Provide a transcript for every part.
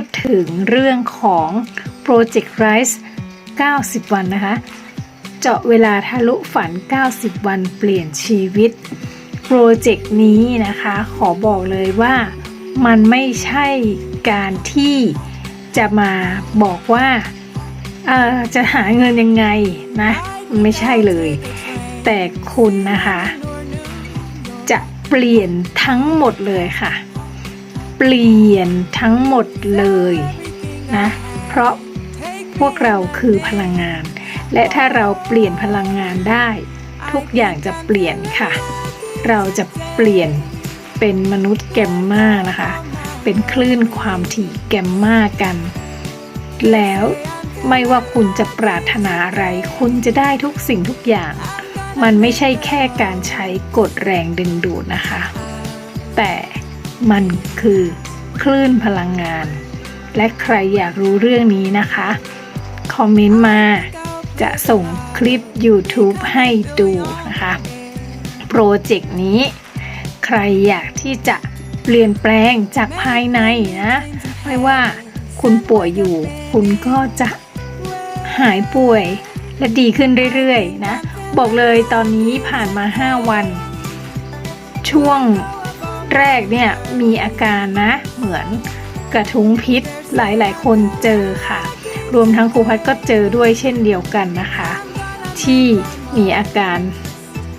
ดถึงเรื่องของ Project Rise 90 วันนะคะ เจาะเวลาทะลุฝัน 90 วันเปลี่ยนชีวิต โปรเจกต์นี้นะคะ ขอบอกเลยว่ามันไม่ใช่การที่จะมาบอกว่าจะหาเงินยังไงนะ ไม่ใช่เลย แต่คุณนะคะ จะเปลี่ยนทั้งหมดเลยค่ะ เปลี่ยนทั้งหมดเลยนะ เพราะพวกเราคือพลังงาน และถ้าเราเปลี่ยนพลังงานได้ ทุกอย่างจะเปลี่ยนค่ะ เราจะเปลี่ยนเป็นมนุษย์แกมมานะคะ เป็นคลื่นความถี่แกมมากัน แล้วไม่ว่าคุณจะปรารถนาอะไร คุณจะได้ทุกสิ่งทุกอย่าง มันไม่ใช่แค่การใช้กฎแรงดึงดูดนะคะ แต่ มันคือคลื่นพลังงาน และใครอยากรู้เรื่องนี้นะคะ คอมเมนต์มาจะส่งคลิป YouTube ให้ดูนะคะโปรเจกต์นี้ ใครอยากที่จะเปลี่ยนแปลงจากภายในนะ ไม่ว่าคุณป่วยอยู่ คุณก็จะหายป่วยและดีขึ้นเรื่อยๆนะ บอกเลยตอนนี้ผ่านมา 5 วัน ช่วง แรกเนี่ยมีอาการนะเหมือนกระทุ้งพิษหลาย ๆ คนเจอค่ะ รวมทั้งครูพัดก็เจอด้วยเช่นเดียวกันนะคะ ที่มีอาการ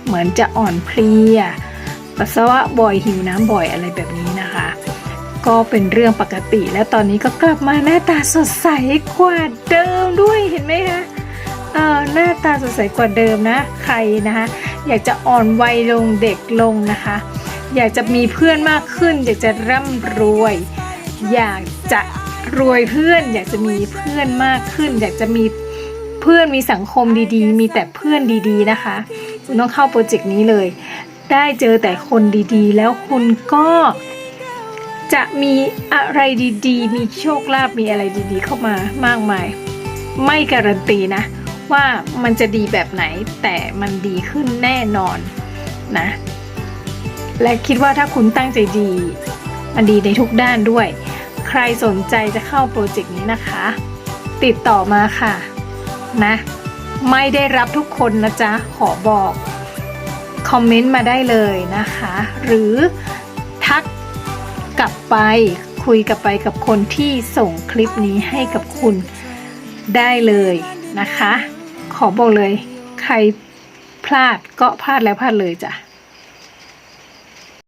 เหมือนจะอ่อนเพลียปัสสาวะบ่อยหิวน้ำบ่อยอะไรแบบนี้นะคะ ก็เป็นเรื่องปกติแล้วตอนนี้ก็กลับมาหน้าตาสดใสกว่าเดิมด้วยเห็นไหมคะเออหน้าตาสดใสกว่าเดิมนะใครนะคะ อยากจะอ่อนวัยลงเด็กลงนะคะ อยากจะมีเพื่อนมากขึ้น อยากจะร่ำรวย อยากจะรวยเพื่อน อยากจะมีเพื่อนมากขึ้น อยากจะมีเพื่อนมีสังคมดีๆ มีแต่เพื่อนดีๆนะคะ คุณต้องเข้าโปรเจกต์นี้เลย ได้เจอแต่คนดีๆ แล้วคุณก็จะมีอะไรดีๆ มีโชคลาภมีอะไรดีๆ เข้ามามากมาย ไม่การันตีนะ ว่ามันจะดีแบบไหนแต่มันดีขึ้นแน่นอนนะ และคิดว่าถ้าคุณตั้งใจดี มันดีในทุกด้านด้วย ใครสนใจจะเข้าโปรเจกต์นี้นะคะ ติดต่อมาค่ะ นะ ไม่ได้รับทุกคนนะจ๊ะ ขอบอกคอมเมนต์มาได้เลยนะคะ หรือทักกลับไปคุยกลับไปกับคนที่ส่งคลิปนี้ให้กับคุณได้เลยนะคะ ขอบอกเลย ใครพลาดก็พลาดแล้วพลาดเลยจ้ะ